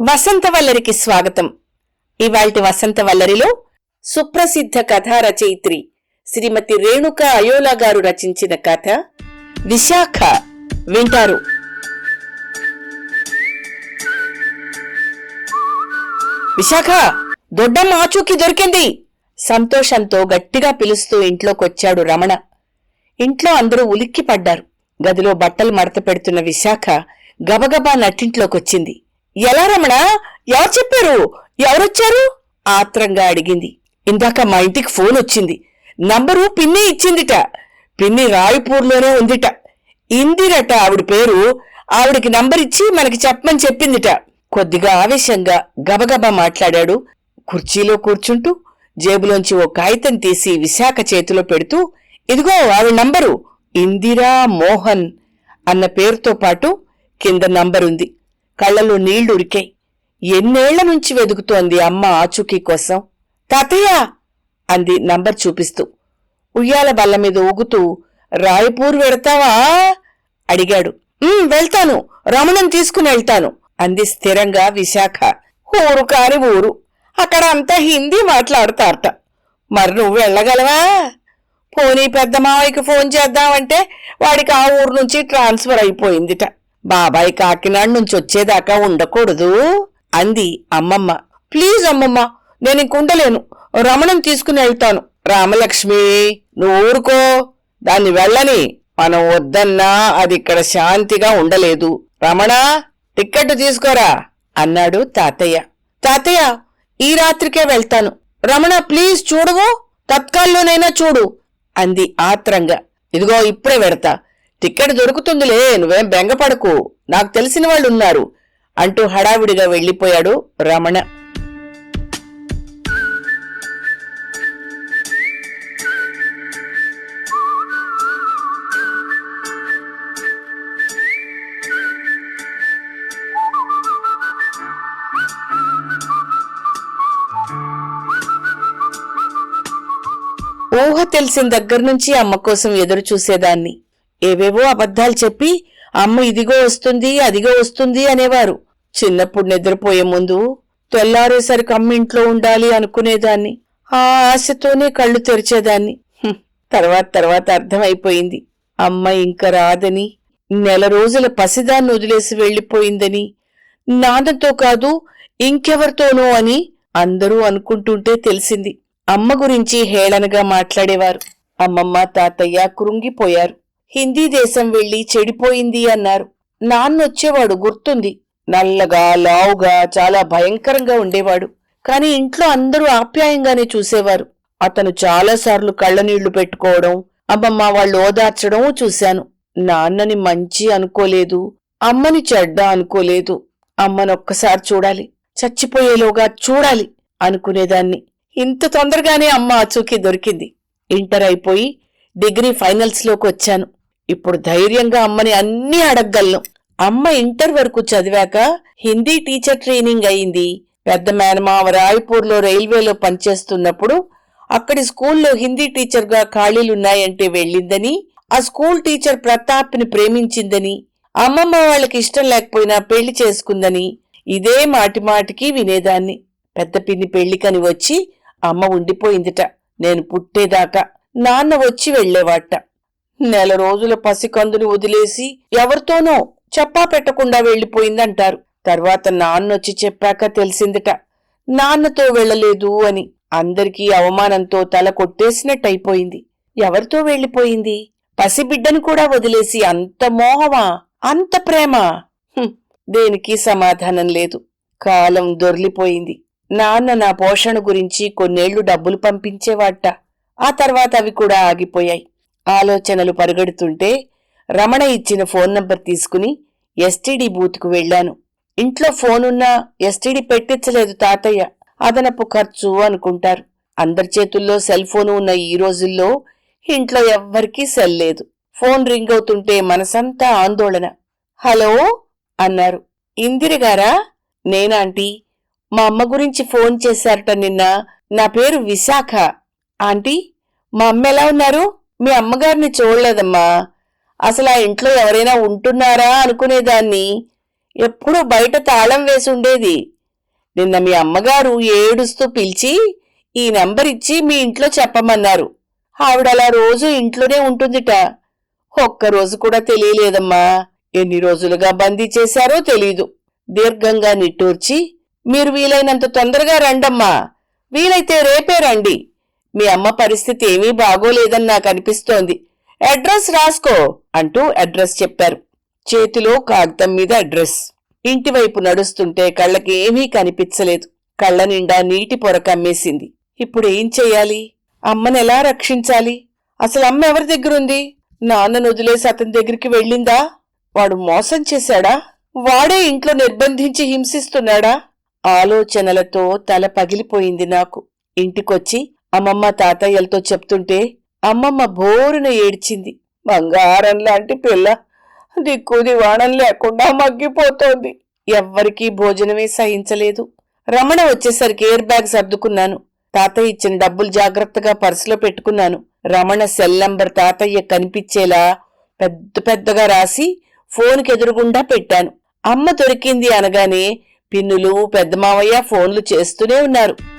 వసంతవల్లరికి స్వాగతం. ఇవాల్టి వసంతవల్లరిలో సుప్రసిద్ధ కథా రచయిత్రి శ్రీమతి రేణుక అయోలా గారు రచించిన కథ విశాఖ. వింటారు. విశాఖ దొడ్డమ్మ ఆచూకి దొరికింది. సంతోషంతో గట్టిగా పిలుస్తూ ఇంట్లోకొచ్చాడు రమణ. ఇంట్లో అందరూ ఉలిక్కిపడ్డారు. గదిలో బట్టలు మడత పెడుతున్న విశాఖ గబగబా నట్టింట్లోకొచ్చింది. ఎలా రమణ? ఎవరు చెప్పారు? ఎవరొచ్చారు? ఆత్రంగా అడిగింది. ఇందాక మా ఇంటికి ఫోన్ వచ్చింది. నంబరు పిన్ని ఇచ్చిందిట. పిన్ని రాయపూర్లోనే ఉందిట. ఇందిరట ఆవిడ పేరు. ఆవిడికి నంబర్ ఇచ్చి మనకి చెప్పమని చెప్పిందిట. కొద్దిగా ఆవేశంగా గబగబా మాట్లాడాడు. కుర్చీలో కూర్చుంటూ జేబులోంచి ఓ కాగితం తీసి విశాఖ చేతిలో పెడుతూ ఇదిగో ఆవిడ నంబరు. ఇందిరా మోహన్ అన్న పేరుతో పాటు కింద నంబరుంది. కళ్ళలో నీళ్ళురికాయి ఎన్నేళ్ళ నుంచి వెదుకుతోంది అమ్మ ఆచూకీ కోసం. తాతయ్య! అంది నంబర్ చూపిస్తూ. ఉయ్యాల బల్ల మీద ఊగుతూ రాయపూర్ వెడతావా? అడిగాడు. వెళ్తాను. రమణం తీసుకుని వెళ్తాను. అంది స్థిరంగా విశాఖ. ఊరు కాని ఊరు. అక్కడ అంతా హిందీ మాట్లాడతారట. మరి నువ్వు వెళ్ళగలవా? పోనీ పెద్ద మావయ్యకి ఫోన్ చేద్దామంటే వాడికి ఆ ఊరు నుంచి ట్రాన్స్ఫర్ అయిపోయిందిట. బాబాయ్ కాకినాడ నుంచి వచ్చేదాకా ఉండకూడదు అంది అమ్మమ్మ. ప్లీజ్ అమ్మమ్మ నేను ఇంకుండలేను రమణం తీసుకుని వెళ్తాను. రామలక్ష్మి నువ్వు ఊరుకో. దాన్ని వెళ్ళని. మనం వద్దన్నా అది ఇక్కడ శాంతిగా ఉండలేదు. రమణ టిక్కెట్ తీసుకోరా అన్నాడు తాతయ్య. తాతయ్య ఈ రాత్రికే వెళ్తాను. రమణ ప్లీజ్ చూడవు. తత్కాల్లోనైనా చూడు అంది ఆత్రంగా. ఇదిగో ఇప్పుడే వెడతా. టిక్కెట్ దొరుకుతుందిలే నువ్వేం బెంగపడకు నాకు తెలిసిన వాళ్ళు ఉన్నారు అంటూ హడావిడిగా వెళ్ళిపోయాడు రమణ. ఊహ తెలిసిన దగ్గర నుంచి అమ్మ కోసం ఎదురు చూసేదాన్ని ఏవేవో అబద్ధాలు చెప్పి అమ్మ ఇదిగో వస్తుంది అదిగో వస్తుంది అనేవారు. చిన్నప్పుడు నిద్రపోయే ముందు తెల్లారేసరికి అమ్మ ఇంట్లో ఉండాలి అనుకునేదాన్ని. ఆ ఆశతోనే కళ్ళు తెరిచేదాన్ని. తర్వాత తర్వాత అర్థమైపోయింది. అమ్మ ఇంక రాదని నెల రోజుల పసిదాన్ని వదిలేసి వెళ్ళిపోయిందని నాన్నతో కాదు ఇంకెవరితోనో అని అందరూ అనుకుంటుంటే తెలిసింది. అమ్మ గురించి హేళనగా మాట్లాడేవారు. అమ్మమ్మ తాతయ్య కృంగిపోయారు. హిందీ దేశం వెళ్ళి చెడిపోయింది అన్నారు. నాన్నొచ్చేవాడు గుర్తుంది. నల్లగా లావుగా చాలా భయంకరంగా ఉండేవాడు. కాని ఇంట్లో అందరూ ఆప్యాయంగానే చూసేవారు. అతను చాలాసార్లు కళ్ళనీళ్ళు పెట్టుకోవడం అమ్మమ్మ వాళ్ళు ఓదార్చడం చూశాను. నాన్నని మంచి అనుకోలేదు అమ్మని చెడ్డ అనుకోలేదు. అమ్మనొక్కసారి చూడాలి చచ్చిపోయేలోగా చూడాలి అనుకునేదాన్ని. ఇంత తొందరగానే అమ్మ ఆచూకీ దొరికింది. ఇంటర్ అయిపోయి డిగ్రీ ఫైనల్స్లోకి వచ్చాను. ఇప్పుడు ధైర్యంగా అమ్మని అన్నీ అడగగలను. అమ్మ ఇంటర్ వరకు చదివాక హిందీ టీచర్ ట్రైనింగ్ అయింది. పెద్ద మేనమావ రాయ్పూర్లో రైల్వేలో పనిచేస్తున్నప్పుడు అక్కడి స్కూల్లో హిందీ టీచర్గా ఖాళీలున్నాయంటే వెళ్ళిందని ఆ స్కూల్ టీచర్ ప్రతాప్ని ప్రేమించిందని అమ్మమ్మ వాళ్ళకి ఇష్టం లేకపోయినా పెళ్ళి చేసుకుందని ఇదే మాటిమాటికి వినేదాన్ని. పెద్ద పిన్ని పెళ్ళికని వచ్చి అమ్మ ఉండిపోయిందిట. నేను పుట్టేదాకా నాన్న వచ్చి వెళ్ళేవాట నెల రోజుల పసికందుని వదిలేసి ఎవరితోనో చెప్పా పెట్టకుండా వెళ్ళిపోయిందంటారు తర్వాత నాన్నొచ్చి చెప్పాక తెలిసిందిట. నాన్నతో వెళ్ళలేదు అని. అందరికీ అవమానంతో తల కొట్టేసినట్టయిపోయింది. ఎవరితో వెళ్ళిపోయింది పసిబిడ్డను కూడా వదిలేసి అంత మోహమా? అంత ప్రేమ? దేనికి సమాధానం లేదు. కాలం దొర్లిపోయింది. నాన్న నా పోషణ గురించి కొన్నేళ్ళు డబ్బులు పంపించేవాట. ఆ తర్వాత అవి కూడా ఆగిపోయాయి. ఆలోచనలు పరుగెడుతుంటే రమణ ఇచ్చిన ఫోన్ నంబర్ తీసుకుని ఎస్టీడీ బూత్కు వెళ్ళాను ఇంట్లో ఫోనున్నా ఎస్టీడీ పెట్టించలేదు తాతయ్య. అదనపు ఖర్చు అనుకుంటారు. అందరి చేతుల్లో సెల్ ఫోను ఉన్న ఈ రోజుల్లో ఇంట్లో ఎవ్వరికీ సెల్ లేదు. ఫోన్ రింగ్ అవుతుంటే మనసంతా ఆందోళన. హలో? అన్నారు. ఇందిరగారా నేనాంటీ మా అమ్మ గురించి ఫోన్ చేశారట నిన్న. నా పేరు విశాఖ. ఆంటీ మా అమ్మ ఎలా ఉన్నారు? మీ అమ్మగారిని చూడలేదమ్మా. అసలు ఆ ఇంట్లో ఎవరైనా ఉంటున్నారా అనుకునేదాన్ని. ఎప్పుడూ బయట తాళం వేసి ఉండేది. నిన్న మీ అమ్మగారు ఏడుస్తూ పిలిచి ఈ నెంబర్ ఇచ్చి మీ ఇంట్లో చెప్పమన్నారు. ఆవిడ అలా రోజు ఇంట్లోనే ఉంటుందిట. ఒక్కరోజు కూడా తెలియలేదమ్మా. ఎన్ని రోజులుగా బందీ చేశారో తెలీదు. దీర్ఘంగా నిట్టూర్చి మీరు వీలైనంత తొందరగా రండమ్మా. వీలైతే రేపే రండి. మీ అమ్మ పరిస్థితి ఏమీ బాగోలేదని నాకు అనిపిస్తోంది. అడ్రస్ రాసుకో అంటూ అడ్రస్ చెప్పారు. చేతిలో కాగితం మీద అడ్రస్. ఇంటివైపు నడుస్తుంటే కళ్ళకి ఏమీ కనిపించలేదు. కళ్ళ నిండా నీటి పొర కమ్మేసింది. ఇప్పుడు ఏం చెయ్యాలి అమ్మని ఎలా రక్షించాలి? అసలు అమ్మ ఎవరి దగ్గరుంది? నాన్నను వదిలేసి అతని దగ్గరికి వెళ్ళిందా? వాడు మోసం చేశాడా? వాడే ఇంట్లో నిర్బంధించి హింసిస్తున్నాడా? ఆలోచనలతో తల పగిలిపోయింది నాకు. ఇంటికొచ్చి అమ్మమ్మ తాతయ్యలతో చెప్తుంటే అమ్మమ్మ బోరున ఏడ్చింది. బంగారం లాంటి పిల్ల దిక్కుది వాణం లేకుండా మగ్గిపోతోంది. ఎవ్వరికీ భోజనమే సహించలేదు. రమణ వచ్చేసరికి ఎయిర్ బ్యాగ్ సర్దుకున్నాను. తాతయ్య ఇచ్చిన డబ్బులు జాగ్రత్తగా పర్సులో పెట్టుకున్నాను. రమణ సెల్ నంబర్ తాతయ్య కనిపించేలా పెద్ద పెద్దగా రాసి ఫోన్కి ఎదురుగుండా పెట్టాను. అమ్మ దొరికింది అనగానే పిన్నులు పెద్ద మావయ్య ఫోన్లు చేస్తూనే ఉన్నారు.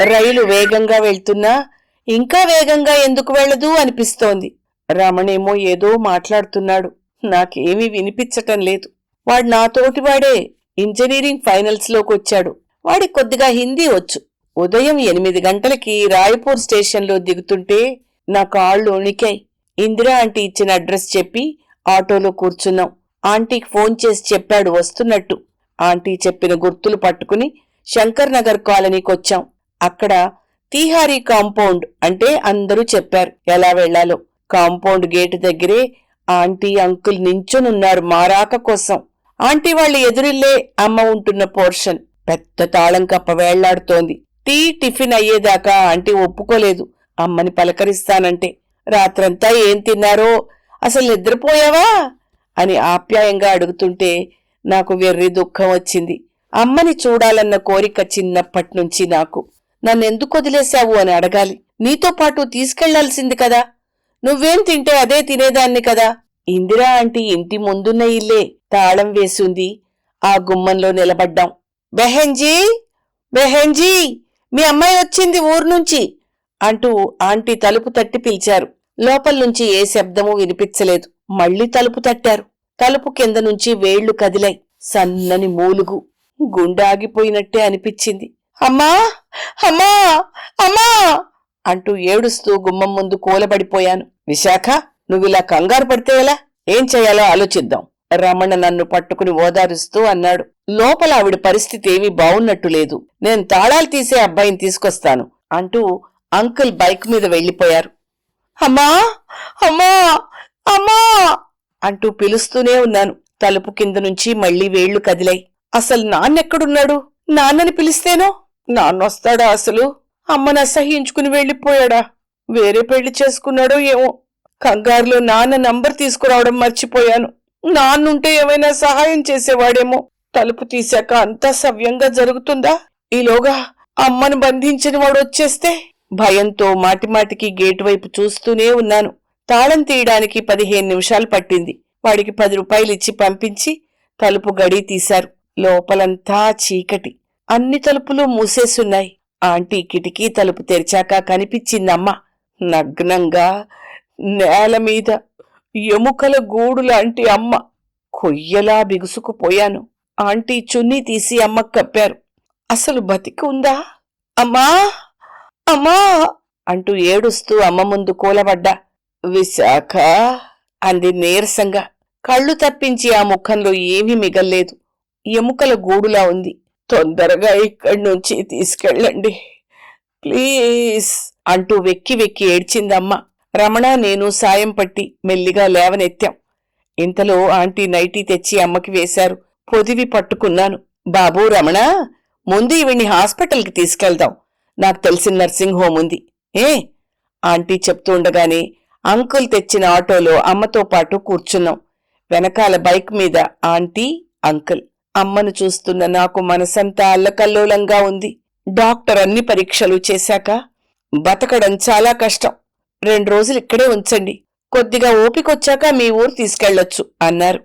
రైలు వేగంగా వెళ్తున్నా ఇంకా వేగంగా ఎందుకు వెళ్ళదు అనిపిస్తోంది. రమణేమో ఏదో మాట్లాడుతున్నాడు. నాకేమీ వినిపించటం లేదు. వాడు నాతోటివాడే ఇంజనీరింగ్ ఫైనల్స్లోకి వచ్చాడు. వాడి కొద్దిగా హిందీ వచ్చు. ఉదయం ఎనిమిది గంటలకి రాయపూర్ స్టేషన్లో దిగుతుంటే నా కాళ్ళు ఉణికాయి. ఇందిరా ఆంటీ ఇచ్చిన అడ్రస్ చెప్పి ఆటోలో కూర్చున్నాం. ఆంటీకి ఫోన్ చేసి చెప్పాడు వస్తున్నట్టు. ఆంటీ చెప్పిన గుర్తులు పట్టుకుని శంకర్ నగర్ కాలనీకి వచ్చాం అక్కడ తీహారీ కాంపౌండ్ అంటే అందరూ చెప్పారు. ఎలా వెళ్ళాలో కాంపౌండ్ గేటు దగ్గరే ఆంటీ అంకుల్ నించునున్నారు మారాక కోసం. ఆంటీ వాళ్ళ ఎదురిల్లే అమ్మ ఉంటున్న పోర్షన్. పెద్ద తాళం కప్ప వేళ్ళాడుతోంది. టీ టిఫిన్ అయ్యేదాకా ఆంటీ ఒప్పుకోలేదు. అమ్మని పలకరిస్తానంటే రాత్రంతా ఏం తిన్నారో అసలు నిద్రపోయావా? అని ఆప్యాయంగా అడుగుతుంటే నాకు వెర్రి దుఃఖం వచ్చింది. అమ్మని చూడాలన్న కోరిక చిన్నప్పటి నుంచి నాకు. నన్నెందుకు వదిలేశావు అని అడగాలి. నీతో పాటు తీసుకెళ్ళాల్సింది కదా. నువ్వేం తింటే అదే తినేదాన్ని కదా. ఇందిరా ఆంటీ ఇంటి ముందున్న ఇల్లే తాళం వేసుంది. ఆ గుమ్మంలో నిలబడ్డాం. బెహెంజీ బెహెంజీ మీ అమ్మాయి వచ్చింది ఊరు నుంచి! అంటూ ఆంటీ తలుపు తట్టి పిలిచారు. లోపల నుంచి ఏ శబ్దమూ వినిపించలేదు. మళ్ళీ తలుపు తట్టారు. తలుపు కింద నుంచి వేళ్ళు కదిలాయి. సన్నని మూలుగు. గుండాగిపోయినట్టే అనిపించింది. అమ్మా అమ్మా అమ్మా అంటూ ఏడుస్తూ గుమ్మం ముందు కూలబడిపోయాను. విశాఖ నువ్విలా కంగారు పడితే ఎలా? ఏం చేయాలో ఆలోచిద్దాం. రమణ నన్ను పట్టుకుని ఓదారుస్తూ అన్నాడు. లోపల ఆవిడ పరిస్థితి ఏమీ బావున్నట్టు లేదు. నేను తాళాలు తీసే అబ్బాయిని తీసుకొస్తాను అంటూ అంకుల్ బైక్ మీద వెళ్ళిపోయారు అమ్మా అమ్మా అమ్మా అంటూ పిలుస్తూనే ఉన్నాను. తలుపు కింద నుంచి మళ్ళీ వేళ్ళు కదిలాయి. అసలు నాన్నెక్కడున్నాడు? నాన్నని పిలిస్తేనో? నాన్నొస్తాడా అసలు? అమ్మను అసహ్యించుకుని వెళ్ళిపోయాడా? వేరే పెళ్ళి చేసుకున్నాడో ఏమో? కంగారులో నాన్న నంబర్ తీసుకురావడం మర్చిపోయాను. నాన్నుంటే ఏమైనా సహాయం చేసేవాడేమో? తలుపు తీశాక అంతా సవ్యంగా జరుగుతుందా? ఈలోగా అమ్మను బంధించిన వాడు వచ్చేస్తే? భయంతో మాటిమాటికి గేటు వైపు చూస్తూనే ఉన్నాను. తాళం తీయడానికి పదిహేను నిమిషాలు పట్టింది. వాడికి పది రూపాయలు ఇచ్చి పంపించి తలుపు గడి తీశారు. లోపలంతా చీకటి. అన్ని తలుపులు మూసేసున్నాయి. ఆంటీ కిటికీ తలుపు తెరిచాక కనిపించిందమ్మ నగ్నంగా నేల మీద ఎముకల గూడు లాంటి అమ్మ కొయ్యలా బిగుసుకుపోయాను. ఆంటీ చున్నీ తీసి అమ్మ కప్పారు. అసలు బతికి ఉందా? అమ్మా అమ్మా అంటూ ఏడుస్తూ అమ్మ ముందు కూలబడ్డా. విశాఖ అంది నీరసంగా. కళ్ళు తప్పించి ఆ ముఖంలో ఏమీ మిగల్లేదు. ఎముకల గూడులా ఉంది. తొందరగా ఇక్కడి నుంచి తీసుకెళ్ళండి. ప్లీజ్ అంటూ వెక్కి వెక్కి ఏడ్చిందమ్మ. రమణ నేను సాయం పట్టి మెల్లిగా లేవనెత్తాం. ఇంతలో ఆంటీ నైటీ తెచ్చి అమ్మకి వేశారు. పొదివి పట్టుకున్నాను. బాబూ రమణ ముందు ఈవిని హాస్పిటల్కి తీసుకెళ్దాం. నాకు తెలిసిన నర్సింగ్ హోమ్ ఉంది. ఏ? ఆంటీ చెప్తూ ఉండగానే అంకుల్ తెచ్చిన ఆటోలో అమ్మతో పాటు కూర్చున్నాం. వెనకాల బైక్ మీద ఆంటీ అంకుల్. అమ్మను చూస్తున్న నాకు మనసంతా అల్లకల్లోలంగా ఉంది. డాక్టర్ అన్ని పరీక్షలు చేశాక బతకడం చాలా కష్టం. రెండు రోజులు ఇక్కడే ఉంచండి. కొద్దిగా ఓపికొచ్చాక మీ ఊరు తీసుకెళ్ళొచ్చు అన్నారు.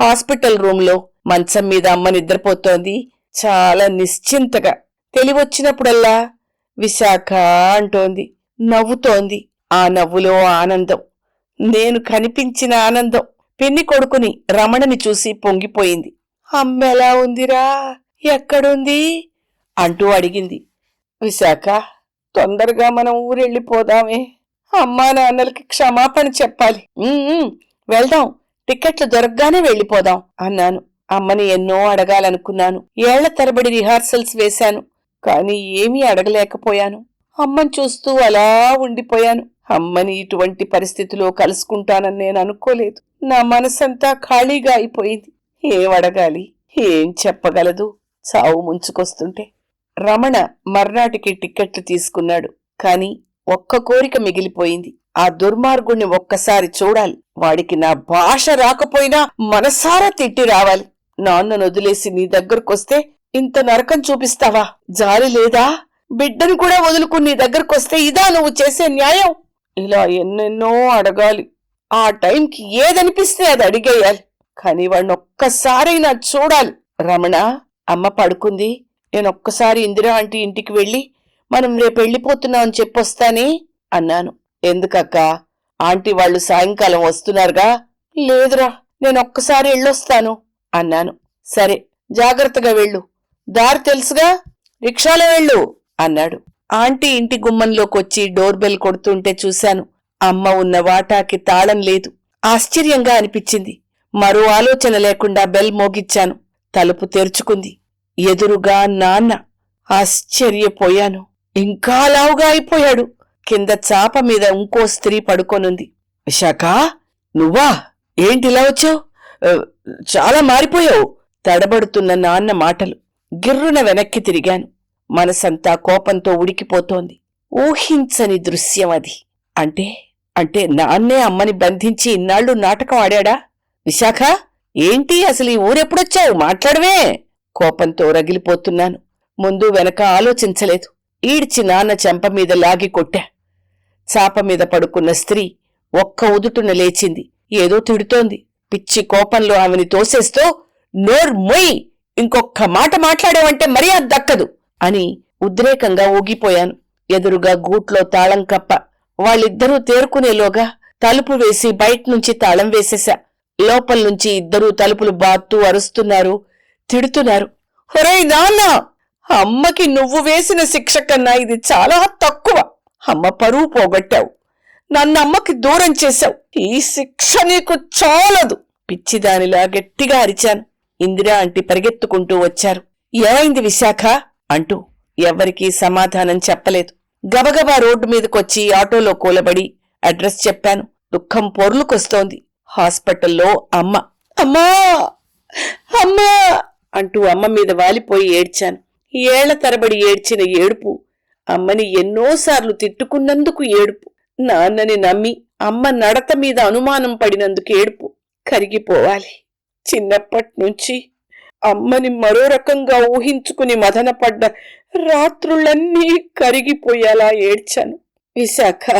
హాస్పిటల్ రూంలో మంచం మీద అమ్మ నిద్రపోతోంది. చాలా నిశ్చింతగా. తెలివొచ్చినప్పుడల్లా విశాఖ అంటోంది. నవ్వుతోంది ఆ నవ్వులో ఆనందం. నేను కనిపించిన ఆనందం. పిన్ని కొడుకుని రమణని చూసి పొంగిపోయింది. అమ్మెలా ఉందిరా? ఎక్కడుంది? అంటూ అడిగింది. విశాఖ తొందరగా మనం ఊరెళ్ళిపోదామే. అమ్మా నాన్నలకి క్షమాపణ చెప్పాలి. వెళ్దాం. టికెట్లు దొరకగానే వెళ్ళిపోదాం అన్నాను. అమ్మని ఎన్నో అడగాలనుకున్నాను. ఏళ్ళ తరబడి రిహార్సల్స్ వేశాను. కాని ఏమీ అడగలేకపోయాను. అమ్మని చూస్తూ అలా ఉండిపోయాను. అమ్మని ఇటువంటి పరిస్థితిలో కలుసుకుంటానని నేను అనుకోలేదు. నా మనసంతా ఖాళీగా అయిపోయింది. ఏం అడగాలి ఏం చెప్పగలదు? చావు ముంచుకొస్తుంటే. రమణ మర్నాటికి టిక్కెట్లు తీసుకున్నాడు. కాని ఒక్క కోరిక మిగిలిపోయింది. ఆ దుర్మార్గుణ్ణి ఒక్కసారి చూడాలి. వాడికి నా భాష రాకపోయినా మనసారా తిట్టి రావాలి. నాన్నను వదిలేసి నీ దగ్గరకొస్తే ఇంత నరకం చూపిస్తావా? జాలి లేదా? బిడ్డను కూడా వదులుకుని నీ దగ్గరకొస్తే ఇదా నువ్వు చేసే న్యాయం? ఇలా ఎన్నెన్నో అడగాలి. ఆ టైంకి ఏదనిపిస్తే అది అడిగేయాలి. కానీ వాడిని ఒక్కసారైనా చూడాలి. రమణ అమ్మ పడుకుంది. నేను ఒక్కసారి ఇందిరా ఆంటీ ఇంటికి వెళ్ళి మనం రేపు వెళ్ళిపోతున్నాం అని చెప్పొస్తానే అన్నాను. ఎందుకక్క? ఆంటీ వాళ్ళు సాయంకాలం వస్తున్నారుగా? లేదురా నేను ఒక్కసారి వెళ్ళొస్తాను అన్నాను. సరే జాగ్రత్తగా వెళ్ళు. దారి తెలుసుగా? రిక్షాలో వెళ్ళు అన్నాడు. ఆంటీ ఇంటి గుమ్మంలోకొచ్చి డోర్ బెల్ కొడుతుంటే చూశాను. అమ్మ ఉన్న వాటాకి తాళం లేదు. ఆశ్చర్యంగా అనిపించింది. మరో ఆలోచన లేకుండా బెల్ మోగిచ్చాను. తలుపు తెరుచుకుంది. ఎదురుగా నాన్న. ఆశ్చర్యపోయాను. ఇంకా లావుగా అయిపోయాడు. కింద చాప మీద ఇంకో స్త్రీ పడుకొనుంది. విశాఖ నువ్వా? ఏంటిలా వచ్చావు? చాలా మారిపోయావు. తడబడుతున్న నాన్న మాటలు. గిర్రున వెనక్కి తిరిగాను. మనసంతా కోపంతో ఉడికిపోతోంది. ఊహించని దృశ్యం అది. అంటే అంటే నాన్నే అమ్మని బంధించి ఇన్నాళ్ళు నాటకం ఆడాడా? విశాఖ ఏంటి అసలు ఈ ఊరెప్పుడొచ్చావు? మాట్లాడవే. కోపంతో రగిలిపోతున్నాను. ముందు వెనక ఆలోచించలేదు. ఈడ్చి నాన్న చెంప మీద లాగి కొట్టా. చాప మీద పడుకున్న స్త్రీ ఒక్క ఉదుటున లేచింది. ఏదో తిడుతోంది. పిచ్చి కోపంలో ఆమెని తోసేస్తూ నోర్ మొయ్! ఇంకొక్క మాట మాట్లాడావంటే అది దక్కదు అని ఉద్రేకంగా ఊగిపోయాను. ఎదురుగా గూట్లో తాళం కప్ప. వాళ్ళిద్దరూ తేరుకునేలోగా తలుపు వేసి బయట నుంచి తాళం వేసేశా. లోపల నుంచి ఇద్దరూ తలుపులు బాత్తూ అరుస్తున్నారు తిడుతున్నారు. ఒరేయ్ నాన్న అమ్మకి నువ్వు వేసిన శిక్ష కన్నా ఇది చాలా తక్కువ. అమ్మ పరువు పోగొట్టావు. నన్ను అమ్మకి దూరం చేశావు. ఈ శిక్ష నీకు చాలదు. పిచ్చిదానిలా గట్టిగా అరిచాను. ఇందిరా అంటి పరిగెత్తుకుంటూ వచ్చారు. ఏమైంది విశాఖ? అంటూ ఎవ్వరికీ సమాధానం చెప్పలేదు. గబగబా రోడ్డు మీదకొచ్చి ఆటోలో కూలబడి అడ్రస్ చెప్పాను. దుఃఖం పొర్లుకొస్తోంది. హాస్పిటల్లో అమ్మ అమ్మా అమ్మా అంటూ అమ్మ మీద వాలిపోయి ఏడ్చాను. ఏళ్ళ తరబడి ఏడ్చిన ఏడుపు అమ్మని ఎన్నోసార్లు తిట్టుకున్నందుకు ఏడుపు. నాన్నని నమ్మి అమ్మ నడత మీద అనుమానం పడినందుకు ఏడుపు. కరిగిపోవాలి. చిన్నప్పటి నుంచి అమ్మని మరో రకంగా ఊహించుకుని మదనపడ్డ రాత్రులన్నీ కరిగిపోయేలా ఏడ్చాను. విశాఖ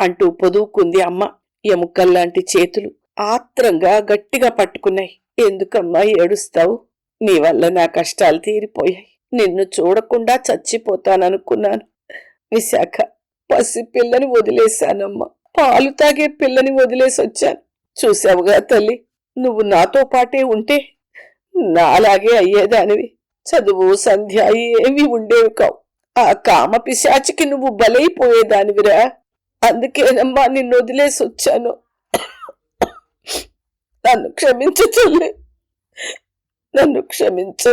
అంటూ పొదువుకుంది అమ్మ. ఎముకల్లాంటి చేతులు ఆత్రంగా గట్టిగా పట్టుకున్నాయి. ఎందుకమ్మా ఏడుస్తావు? నీ వల్ల నా కష్టాలు తీరిపోయాయి. నిన్ను చూడకుండా చచ్చిపోతాననుకున్నాను. విశాఖ పసి పిల్లని వదిలేశానమ్మా. పాలు తాగే పిల్లని వదిలేసి వచ్చాను చూసావుగా తల్లి నువ్వు నాతో పాటే ఉంటే నాలాగే అయ్యేదానివి. చదువు సంధ్య ఏమీ ఉండేవి కావు. ఆ కామ పిశాచికి నువ్వు బలైపోయేదానివిరా. అందుకేనమ్మా నిన్ను వదిలేసి వచ్చాను. నన్ను క్షమించు తల్లి. నన్ను క్షమించు.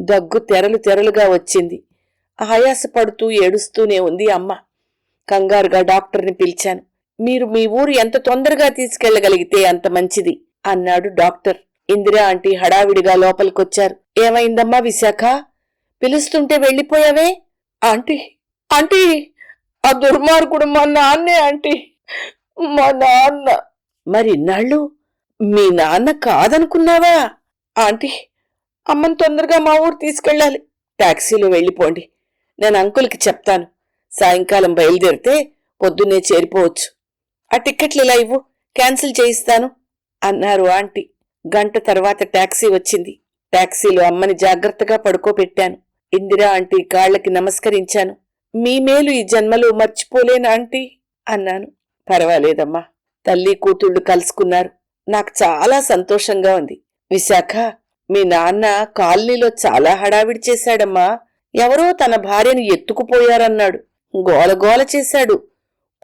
దగ్గు తెరలు తెరలుగా వచ్చింది. ఆయాసపడుతూ ఏడుస్తూనే ఉంది అమ్మ. కంగారుగా డాక్టర్ని పిలిచాను. మీరు మీ ఊరు ఎంత తొందరగా తీసుకెళ్ళగలిగితే అంత మంచిది అన్నాడు డాక్టర్. ఇందిరా ఆంటీ హడావిడిగా లోపలికొచ్చారు. ఏమైందమ్మా విశాఖ? పిలుస్తుంటే వెళ్ళిపోయావే? Aunty aunty! ఆ దుర్మార్గుడు మా నాన్నే ఆంటీ. మా నాన్న. మరి నాళ్ళు మీ నాన్న కాదనుకున్నావా? ఆంటీ అమ్మని తొందరగా మా ఊరు తీసుకెళ్ళాలి. ట్యాక్సీలో వెళ్ళిపోండి. నేను అంకుల్కి చెప్తాను. సాయంకాలం బయలుదేరితే పొద్దున్నే చేరిపోవచ్చు. ఆ టిక్కెట్లు ఇలా ఇవ్వు. క్యాన్సిల్ చేయిస్తాను అన్నారు ఆంటీ. గంట తర్వాత ట్యాక్సీ వచ్చింది. ట్యాక్సీలో అమ్మని జాగ్రత్తగా పడుకోబెట్టాను. ఇందిరా ఆంటీ కాళ్ళకి నమస్కరించాను. మీ మేలు ఈ జన్మలో మర్చిపోలేను ఆంటీ అన్నాను. పర్వాలేదమ్మా తల్లి కూతుళ్ళు కలుసుకున్నారు. నాకు చాలా సంతోషంగా ఉంది. విశాఖ మీ నాన్న కాలనీలో చాలా హడావిడి చేశాడమ్మా. ఎవరో తన భార్యను ఎత్తుకుపోయారన్నాడు. గోలగోల చేశాడు.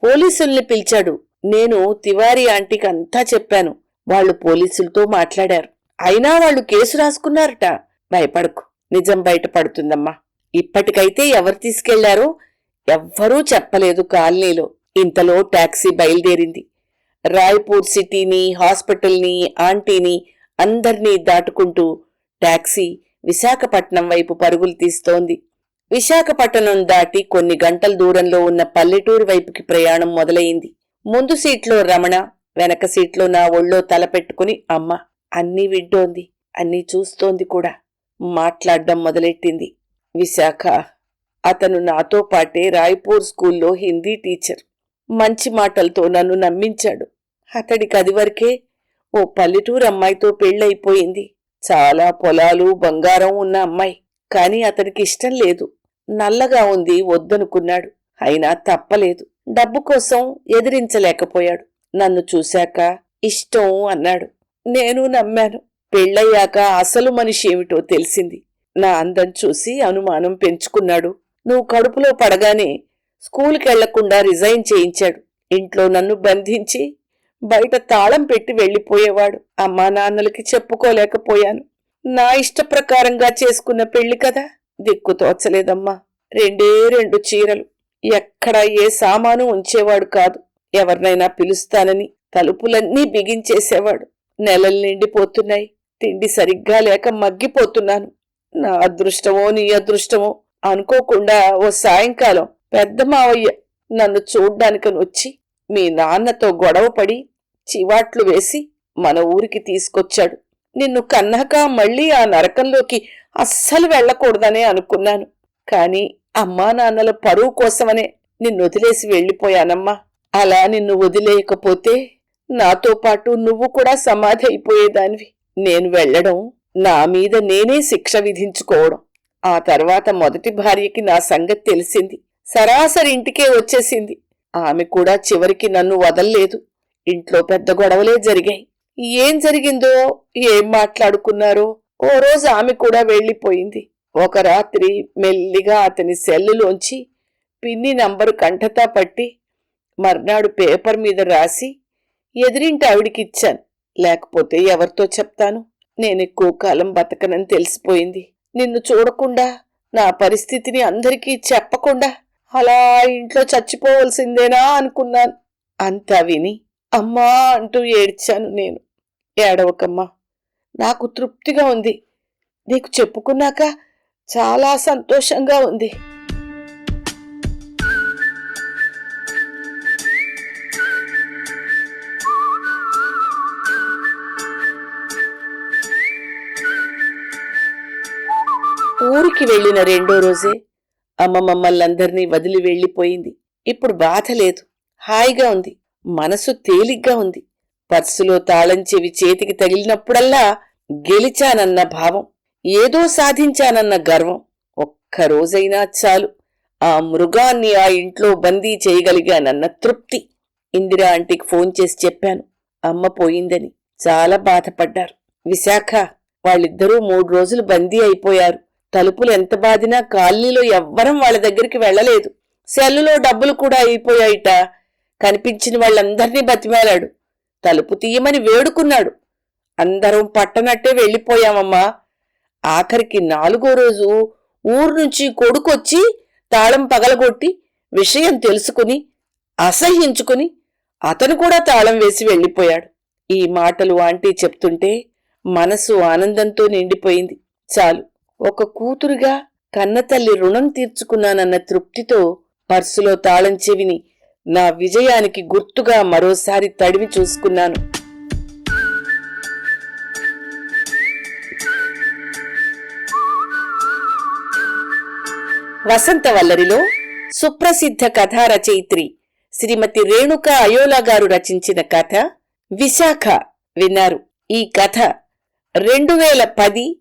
పోలీసుల్ని పిలిచాడు. నేను తివారీ ఆంటీకి అంతా చెప్పాను. వాళ్ళు పోలీసులతో మాట్లాడారు. అయినా వాళ్ళు కేసు రాసుకున్నారట. భయపడకు. నిజం బయటపడుతుందమ్మా ఇప్పటికైతే ఎవరు తీసుకెళ్ళారో ఎవ్వరూ చెప్పలేదు కాలనీలో. ఇంతలో టాక్సీ బయలుదేరింది. రాయ్పూర్ సిటీని హాస్పిటల్ని ఆంటీని అందర్నీ దాటుకుంటూ టాక్సీ విశాఖపట్నం వైపు పరుగులు తీస్తోంది. విశాఖపట్నం దాటి కొన్ని గంటల దూరంలో ఉన్న పల్లెటూరు వైపుకి ప్రయాణం మొదలయింది ముందు సీట్లో రమణ వెనక సీట్లో నా ఒళ్ళో తల పెట్టుకుని అమ్మ అన్నీ విడ్డోంది అన్నీ చూస్తోంది కూడా. మాట్లాడడం మొదలెట్టింది. విశాఖ. అతను నాతో పాటే రాయ్పూర్ స్కూల్లో హిందీ టీచర్. మంచి మాటలతో నన్ను నమ్మించాడు. అతడికి అది వరకే ఓ పల్లెటూరు అమ్మాయితో పెళ్ళైపోయింది చాలా పొలాలు బంగారం ఉన్న అమ్మాయి. కానీ అతనికి ఇష్టం లేదు. నల్లగా ఉంది వద్దనుకున్నాడు. అయినా తప్పలేదు. డబ్బు కోసం ఎదిరించలేకపోయాడు. నన్ను చూశాక ఇష్టం అన్నాడు. నేను నమ్మాను. పెళ్ళయ్యాక అసలు మనిషి ఏమిటో తెలిసింది. నా అందం చూసి అనుమానం పెంచుకున్నాడు. నువ్వు కడుపులో పడగానే స్కూల్కెళ్ళకుండా రిజైన్ చేయించాడు. ఇంట్లో నన్ను బంధించి బయట తాళం పెట్టి వెళ్ళిపోయేవాడు. అమ్మా నాన్నలకి చెప్పుకోలేకపోయాను. నా ఇష్ట ప్రకారంగా చేసుకున్న పెళ్ళి కదా? దిక్కు తోచలేదమ్మా. రెండే రెండు చీరలు. ఎక్కడ ఏ సామాను ఉంచేవాడు కాదు. ఎవరినైనా పిలుస్తానని తలుపులన్నీ బిగించేసేవాడు. నెలలు నిండిపోతున్నాయి. తిండి సరిగ్గా లేక మగ్గిపోతున్నాను. నా అదృష్టమో నీ అదృష్టమో అనుకోకుండా ఓ సాయంకాలం పెద్ద మావయ్య నన్ను చూడ్డానికి వచ్చి మీ నాన్నతో గొడవపడి చివాట్లు వేసి మన ఊరికి తీసుకొచ్చాడు. నిన్ను కన్నాక మళ్ళీ ఆ నరకంలోకి అస్సలు వెళ్ళకూడదనే అనుకున్నాను. కాని అమ్మా నాన్నల పరువు కోసమనే నిన్ను వదిలేసి వెళ్ళిపోయానమ్మా. అలా నిన్ను వదిలేయకపోతే నాతో పాటు నువ్వు కూడా సమాధి అయిపోయేదానివి. నేను వెళ్ళడం నా మీద నేనే శిక్ష విధించుకోవడం. ఆ తర్వాత మొదటి భార్యకి నా సంగతి తెలిసింది. సరాసరి ఇంటికే వచ్చేసింది. ఆమె కూడా చివరికి నన్ను వదల్లేదు. ఇంట్లో పెద్ద గొడవలే జరిగాయి. ఏం జరిగిందో ఏం మాట్లాడుకున్నారో ఓ రోజు ఆమె కూడా వెళ్ళిపోయింది. ఒక రాత్రి మెల్లిగా అతని సెల్లులోంచి పిన్ని నంబరు కంఠతా పట్టి మర్నాడు పేపర్ మీద రాసి ఎదిరింటి ఆవిడికిచ్చాను లేకపోతే ఎవరితో చెప్తాను? నేను ఎక్కువ కాలం బతకనని తెలిసిపోయింది. నిన్ను చూడకుండా నా పరిస్థితిని అందరికీ చెప్పకుండా అలా ఇంట్లో చచ్చిపోవలసిందేనా అనుకున్నాను. అంతా విని అమ్మా అంటూ ఏడ్చాను నేను. ఏడవకమ్మా నాకు తృప్తిగా ఉంది. నీకు చెప్పుకున్నాక చాలా సంతోషంగా ఉంది. ఊరికి వెళ్ళిన రెండో రోజే అమ్మ మమ్మల్నందరినీ వదిలి వెళ్ళిపోయింది. ఇప్పుడు బాధ లేదు. హాయిగా ఉంది. మనసు తేలిగ్గా ఉంది. పర్సులో తాళం చెవి చేతికి తగిలినప్పుడల్లా గెలిచానన్న భావం ఏదో సాధించానన్న గర్వం ఒక్క రోజైనా చాలు. ఆ మృగాన్ని ఆ ఇంట్లో బందీ చేయగలిగానన్న తృప్తి. ఇందిరా ఆంటీకి ఫోన్ చేసి చెప్పాను. అమ్మ పోయిందని. చాలా బాధపడ్డారు. విశాఖ వాళ్ళిద్దరూ మూడు రోజులు బందీ అయిపోయారు. తలుపులు ఎంత బాదినా కాలనీలో ఎవ్వరం వాళ్ళ దగ్గరికి వెళ్ళలేదు. సెల్లులో డబ్బులు కూడా అయిపోయాయిట. కనిపించిన వాళ్ళందర్నీ బతిమాలాడు. తలుపు తీయమని వేడుకున్నాడు. అందరం పట్టనట్టే వెళ్ళిపోయామమ్మా. ఆఖరికి నాలుగో రోజు ఊరు నుంచి కొడుకొచ్చి తాళం పగలగొట్టి విషయం తెలుసుకుని అసహ్యించుకుని అతను కూడా తాళం వేసి వెళ్ళిపోయాడు. ఈ మాటలు ఆంటీ చెప్తుంటే మనసు ఆనందంతో నిండిపోయింది. చాలు. ఒక కూతురుగా కన్నతల్లి రుణం తీర్చుకున్నానన్న తృప్తితో పర్సులో తాళం చెవిని నా విజయానికి గుర్తుగా మరోసారి తడివి చూసుకున్నాను. వసంతవల్లరిలో సుప్రసిద్ధ కథా రచయిత్రి శ్రీమతి రేణుక అయోలా గారు రచించిన కథ విశాఖ విన్నారు. ఈ కథ రెండు వేల పది